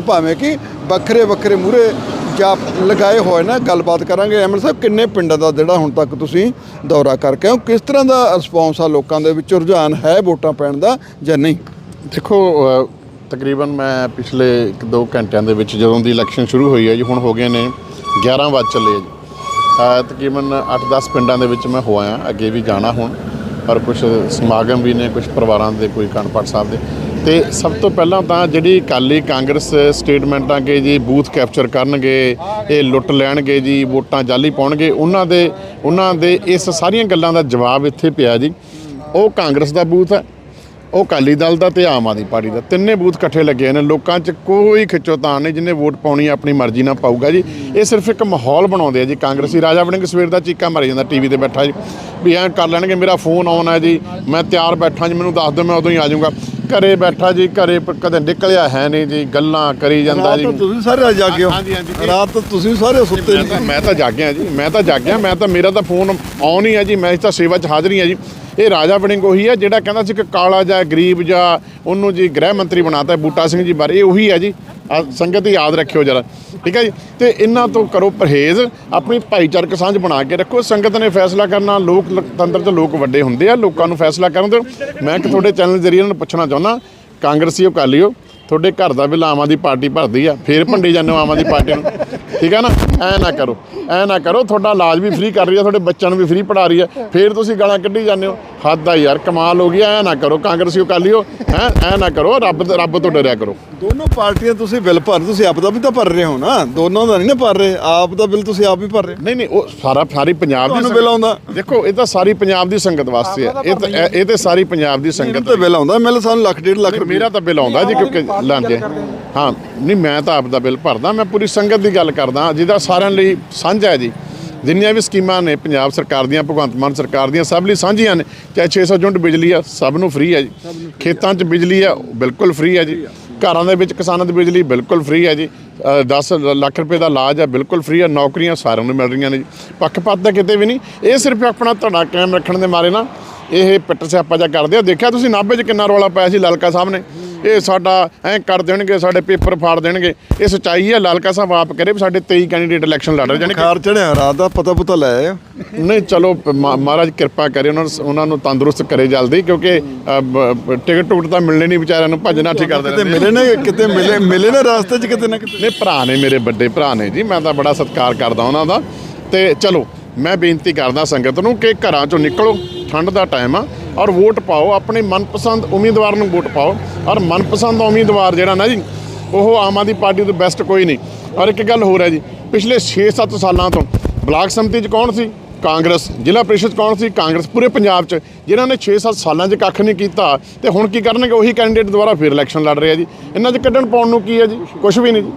ਭਾਵੇਂ ਕਿ ਵੱਖਰੇ ਵੱਖਰੇ ਮੂਰੇ ਜਾਂ ਲਗਾਏ ਹੋਏ ਨਾ, ਗੱਲਬਾਤ ਕਰਾਂਗੇ। ਐਮਐਲ ਸਾਹਿਬ, ਕਿੰਨੇ ਪਿੰਡਾਂ ਦਾ ਜਿਹੜਾ ਹੁਣ ਤੱਕ ਤੁਸੀਂ ਦੌਰਾ ਕਰਕੇ ਆਏ ਹੋ? ਕਿਸ ਤਰ੍ਹਾਂ ਦਾ ਰਿਸਪੌਂਸ ਆ ਲੋਕਾਂ ਦੇ ਵਿੱਚ? ਰੁਝਾਨ ਹੈ ਵੋਟਾਂ ਪੈਣ ਦਾ ਜਾਂ ਨਹੀਂ? ਦੇਖੋ ਤਕਰੀਬਨ ਮੈਂ ਪਿਛਲੇ 1-2 ਘੰਟਿਆਂ ਦੇ ਵਿੱਚ ਜਦੋਂ ਦੀ ਇਲੈਕਸ਼ਨ ਸ਼ੁਰੂ ਹੋਈ ਹੈ ਜੀ, ਹੁਣ ਹੋ ਗਏ ਨੇ 11 ਵਜ ਚੱਲੇ ਜੀ। ਤਕਰੀਬਨ 8-10 ਪਿੰਡਾਂ ਦੇ ਵਿੱਚ ਮੈਂ ਹੋਇਆ, ਅੱਗੇ ਵੀ ਜਾਣਾ ਹੁਣ। ਪਰ ਕੁਝ ਸਮਾਗਮ ਵੀ ਨੇ ਕੁਝ ਪਰਿਵਾਰਾਂ ਦੇ, ਕੋਈ ਕਣਪਟ ਸਾਹਿਬ ਦੇ। ਤੇ ਸਭ ਤੋਂ ਪਹਿਲਾਂ ਤਾਂ ਜਿਹੜੀ ਕਾਲੀ ਕਾਂਗਰਸ ਸਟੇਟਮੈਂਟਾਂ ਕਿ ਜੀ ਬੂਥ ਕੈਪਚਰ ਕਰਨਗੇ, ਇਹ ਲੁੱਟ ਲੈਣਗੇ ਜੀ, ਵੋਟਾਂ ਜਾਲੀ ਪਾਉਣਗੇ, ਉਹਨਾਂ ਦੇ ਉਹਨਾਂ ਦੇ ਇਸ ਸਾਰੀਆਂ ਗੱਲਾਂ ਦਾ ਜਵਾਬ ਇੱਥੇ ਪਿਆ ਜੀ। ਉਹ ਕਾਂਗਰਸ ਦਾ ਬੂਥ ਹੈ, ਉਹ ਅਕਾਲੀ ਦਲ ਦਾ ਤੇ ਆਮ ਆਦਮੀ ਪਾਰਟੀ ਦਾ। ਤਿੰਨੇ ਬੂਥ ਇਕੱਠੇ ਲੱਗੇ ਨੇ, ਲੋਕਾਂ 'ਚ ਕੋਈ ਖਿੱਚੋਤਾਣ ਨਹੀਂ, ਜਿੰਨੇ ਵੋਟ ਪਾਉਣੀ ਆਪਣੀ ਮਰਜ਼ੀ ਨਾਲ ਪਾਊਗਾ ਜੀ। ਇਹ ਸਿਰਫ ਇੱਕ ਮਾਹੌਲ ਬਣਾਉਂਦੇ ਆ ਜੀ, ਕਾਂਗਰਸੀ ਰਾਜਾ ਵੜਿੰਗ ਸਵੇਰ ਦਾ ਚੀਕਾ ਮਾਰੀ ਜਾਂਦਾ ਟੀਵੀ ਤੇ ਬੈਠਾ ਜੀ, ਵੀ ਐਂ ਕਰ ਲੈਣਗੇ, ਮੇਰਾ ਫੋਨ ਆਨ ਹੈ ਜੀ, ਮੈਂ ਤਿਆਰ ਬੈਠਾ ਜੀ, ਮੈਨੂੰ ਦੱਸ ਦਿਓ, ਮੈਂ ਉਦੋਂ ਹੀ ਆ ਜਾਊਂਗਾ। ਘਰੇ ਬੈਠਾ ਜੀ ਘਰੇ ਪ- ਕਦੇ ਨਿਕਲਿਆ ਹੈ ਨਹੀਂ ਜੀ ਗੱਲਾਂ ਕਰੀ ਜਾਂਦਾ ਰਾਤ ਜੀ। ਤਾਂ ਤੁਸੀਂ ਸਾਰੇ ਜਾਗੇ ਹੋ। ਹਾਂਜੀ, ਹਾਂਜੀ, ਜੀ। ਰਾਤ ਤੁਸੀਂ ਸਾਰੇ ਸੁੱਤੇ ਮੈਂ ਤਾਂ ਮੈਂ ਤਾਂ ਜਾਗਿਆ ਜੀ ਮੈਂ ਤਾਂ ਜਾਗਿਆ ਮੈਂ ਤਾਂ ਮੇਰਾ ਤਾਂ ਫੋਨ ਆਨ ਹੀ ਹੈ ਜੀ ਮੈਂ ਤਾਂ ਸੇਵਾ 'ਚ ਹਾਜ਼ਰ ਹੀ ਹਾਂ ਜੀ। ਇਹ ਰਾਜਾ ਵੜਿੰਗ ਉਹੀ ਹੈ ਜਿਹੜਾ ਕਹਿੰਦਾ ਸੀ ਕਿ ਕਾਲਾ ਜਾਂ ਗਰੀਬ ਜਾਂ ਉਹਨੂੰ ਜੀ ਗ੍ਰਹਿ ਮੰਤਰੀ ਬਣਾਤਾ ਬੂਟਾ ਸਿੰਘ ਜੀ ਬਾਰੇ, ਇਹ ਉਹੀ ਹੈ ਜੀ। ਸੰਗਤ ਹੀ ਯਾਦ ਰੱਖਿਓ ਜਰਾ। ਠੀਕ ਹੈ ਜੀ? ਤੇ ਇਹਨਾਂ ਤੋਂ ਕਰੋ ਪਰਹੇਜ਼, ਆਪਣੀ ਭਾਈਚਾਰਕ ਸਾਂਝ ਬਣਾ ਕੇ ਰੱਖੋ। ਸੰਗਤ ਨੇ ਫੈਸਲਾ ਕਰਨਾ ਲੋਕਤੰਤਰ 'ਚ ਲੋਕ ਵੱਡੇ ਹੁੰਦੇ ਆ, ਲੋਕਾਂ ਨੂੰ ਫੈਸਲਾ ਕਰਨ ਦਿਓ। ਮੈਂ ਇੱਕ ਤੁਹਾਡੇ ਚੈਨਲ ਦੇ ਜ਼ਰੀਏ ਇਹਨਾਂ ਨੂੰ ਪੁੱਛਣਾ ਚਾਹੁੰਦਾ ਕਾਂਗਰਸੀਓ ਕਾਲੀਓ ਤੁਹਾਡੇ ਘਰ ਦਾ ਬਿੱਲ ਆਮ ਆਦਮੀ ਪਾਰਟੀ ਭਰਦੀ ਆ ਫੇਰ ਭੰਡੇ ਜਾਂਦੇ ਹੋ ਆਮ ਆਦਮੀ ਪਾਰਟੀ ਨੂੰ। ਠੀਕ ਹੈ ਨਾ? ਐ ਨਾ ਕਰੋ ਐ ਨਾ ਕਰੋ ਤੁਹਾਡਾ ਇਲਾਜ ਵੀ ਫ੍ਰੀ ਕਰ ਰਹੀ ਆ ਤੁਹਾਡੇ ਬੱਚਿਆਂ ਨੂੰ ਵੀ ਫ੍ਰੀ ਪੜਾ ਰਹੀ ਆ ਫੇਰ ਤੁਸੀਂ ਗਾਲਾਂ ਕੱਢੀ ਜਾਂਦੇ ਹੋ। ਹੱਦ ਆ ਯਾਰ ਕਮਾਲ ਹੋ ਗਈ ਐ ਨਾ ਕਰੋ ਕਾਂਗਰਸੀਓ ਕਾਲੀਓ ਹੈ ਐ ਨਾ ਕਰੋ ਰੱਬ ਰੱਬ ਤੋਂ ਡਰਿਆ ਕਰੋ। ਦੋਨੋਂ ਪਾਰਟੀਆਂ ਤੁਸੀਂ ਬਿੱਲ ਭਰ ਤੁਸੀਂ ਆਪ ਦਾ ਵੀ ਤਾਂ ਭਰ ਰਹੇ ਹੋ ਨਾ? ਦੋਨੋਂ ਦਾ ਨਹੀਂ ਨਾ ਭਰ ਰਹੇ ਆਪ ਦਾ ਬਿੱਲ ਤੁਸੀਂ ਆਪ ਹੀ ਭਰ ਰਹੇ। ਨਹੀਂ ਨਹੀਂ ਉਹ ਸਾਰਾ ਸਾਰੀ ਪੰਜਾਬ ਦੀ ਬਿੱਲ ਆਉਂਦਾ? ਦੇਖੋ ਇਹ ਤਾਂ ਸਾਰੀ ਪੰਜਾਬ ਦੀ ਸੰਗਤ ਵਾਸਤੇ ਆ। ਇਹ ਤਾਂ ਇਹ- ਤੇ ਸਾਰੀ ਪੰਜਾਬ ਦੀ ਸੰਗਤ ਤਾਂ ਬਿੱਲ ਆਉਂਦਾ ਮਿਲ ਸਾਨੂੰ ਲੱਖ ਡੇਢ ਲੱਖ ਮੇਰਾ ਤਾਂ ਬਿੱਲ ਆਉਂਦਾ ਜੀ ਕਿਉਂਕਿ ਲਾਂਗੇ ਹਾਂ ਨਹੀਂ ਮੈਂ ਤਾਂ ਆਪ ਦਾ ਬਿੱਲ ਭਰਦਾ ਮੈਂ ਪੂਰੀ ਸੰਗਤ ਦੀ ਗੱਲ ਕਰਦਾ ਜਿਹਦਾ ਸਾਰਿਆਂ ਲਈ ਸਾਂਝਾ ਹੈ ਜੀ। ਜਿੰਨੀਆਂ ਵੀ ਸਕੀਮਾਂ ਨੇ ਪੰਜਾਬ ਸਰਕਾਰ ਦੀਆਂ ਭਗਵੰਤ ਮਾਨ ਸਰਕਾਰ ਦੀਆਂ ਸਭ ਲਈ ਸਾਂਝੀਆਂ ਨੇ। ਚਾਹੇ 600 ਯੂਨਿਟ ਬਿਜਲੀ ਆ ਸਭ ਨੂੰ ਫ੍ਰੀ ਹੈ ਜੀ। ਖੇਤਾਂ 'ਚ ਬਿਜਲੀ ਆ ਬਿਲਕੁਲ ਫ੍ਰੀ ਹੈ ਜੀ। ਘਰਾਂ ਦੇ ਵਿੱਚ ਕਿਸਾਨਾਂ ਦੀ ਬਿਜਲੀ ਬਿਲਕੁਲ ਫ੍ਰੀ ਹੈ ਜੀ। 10 ਲੱਖ ਰੁਪਏ ਦਾ ਇਲਾਜ ਹੈ ਬਿਲਕੁਲ ਫ੍ਰੀ ਹੈ ਨੌਕਰੀਆਂ ਸਾਰਿਆਂ ਨੂੰ ਮਿਲ ਰਹੀਆਂ ਨੇ ਜੀ। ਪੱਖਪਾਤ ਤਾਂ ਕਿਤੇ ਵੀ ਨਹੀਂ। ਇਹ ਸਿਰਫ ਆਪਣਾ ਧੜਾ ਕਾਇਮ ਰੱਖਣ ਦੇ ਮਾਰੇ ਨਾ। ਇਹ ਪਿੱਟ ਸਿਆਪਾ ਜਿਹਾ ਕਰਦੇ ਆ। ਦੇਖਿਆ ਤੁਸੀਂ ਨਾਭੇ 'ਚ ਕਿੰਨਾ ਰੌਲਾ ਪਾਇਆ ਸੀ ਲਲਕਾ ਸਾਹਿਬ ਨੇ? ਇਹ ਸਾਡਾ ਐਂ ਕਰ ਦੇਣਗੇ ਸਾਡੇ ਪੇਪਰ ਫਾੜ ਦੇਣਗੇ। ਇਹ ਸੱਚਾਈ ਹੈ ਲਲਕਾ ਸਾਹਿਬ ਆਪ ਕਰੇ ਵੀ ਸਾਡੇ 23 ਕੈਂਡੀਡੇਟ ਇਲੈਕਸ਼ਨ ਲੜ ਰਹੇ ਜਾਨੀ ਖਾਰ ਚੜਿਆ ਰਾਤ ਦਾ ਪਤਾ ਪਤਾ ਲੈ। ਨਹੀਂ ਚਲੋ ਮਹਾਰਾਜ ਕਿਰਪਾ ਕਰੇ ਉਹਨਾਂ ਨੂੰ ਉਹਨਾਂ ਨੂੰ ਤੰਦਰੁਸਤ ਕਰੇ ਜਲਦੀ ਕਿਉਂਕਿ ਟਿਕਟ ਟੁਕਟ ਤਾਂ ਮਿਲਣੇ ਨਹੀਂ ਵਿਚਾਰਿਆਂ ਨੂੰ ਭੱਜਣਾ ਠੀਕ ਕਰਦੇ ਕਿਤੇ ਮਿਲੇ ਨੇ ਕਿਤੇ ਮਿਲੇ ਮਿਲੇ ਨੇ ਰਾਸਤੇ 'ਚ ਕਿਤੇ ਨਾ ਕਿਤੇ। ਨੇ ਭਰਾ ਨੇ ਮੇਰੇ ਵੱਡੇ ਭਰਾ ਨੇ ਜੀ ਮੈਂ ਤਾਂ ਬੜਾ ਸਤਿਕਾਰ ਕਰਦਾ ਉਹਨਾਂ ਦਾ। ਤੇ ਚਲੋ ਮੈਂ ਬੇਨਤੀ ਕਰਦਾ ਸੰਗਤ ਨੂੰ ਕਿ ਘਰਾਂ ਚੋਂ ਨਿਕਲੋ ਠੰਡ ਦਾ ਟਾਈਮ ਆ। ਔਰ ਵੋਟ ਪਾਓ, ਆਪਣੇ ਮਨਪਸੰਦ ਉਮੀਦਵਾਰ ਨੂੰ ਵੋਟ ਪਾਓ। ਔਰ ਮਨਪਸੰਦ ਉਮੀਦਵਾਰ ਜਿਹੜਾ ਨਾ ਜੀ, ਉਹ ਆਮ ਆਦਮੀ ਪਾਰਟੀ ਤੋਂ ਬੈਸਟ ਕੋਈ ਨਹੀਂ। ਔਰ ਇੱਕ ਗੱਲ ਹੋਰ ਹੈ ਜੀ, ਪਿਛਲੇ 6-7 ਸਾਲਾਂ ਤੋਂ ਬਲਾਕ ਸੰਮਤੀ 'ਚ ਕੌਣ ਸੀ? ਕਾਂਗਰਸ। ਜ਼ਿਲ੍ਹਾ ਪ੍ਰੀਸ਼ਦ ਕੌਣ ਸੀ? ਕਾਂਗਰਸ। ਪੂਰੇ ਪੰਜਾਬ 'ਚ, ਜਿਨ੍ਹਾਂ ਨੇ 6-7 ਸਾਲਾਂ 'ਚ ਕੱਖ ਨਹੀਂ ਕੀਤਾ ਤੇ ਹੁਣ ਕੀ ਕਰਨਗੇ? ਉਹੀ ਕੈਂਡੀਡੇਟ ਦੁਬਾਰਾ ਫਿਰ ਇਲੈਕਸ਼ਨ ਲੜ ਰਹੇ ਆ ਜੀ। ਇਹਨਾਂ 'ਚ ਕੱਢਣ ਪਾਉਣ ਨੂੰ ਕੀ ਹੈ ਜੀ? ਕੁਝ ਵੀ ਨਹੀਂ ਜੀ।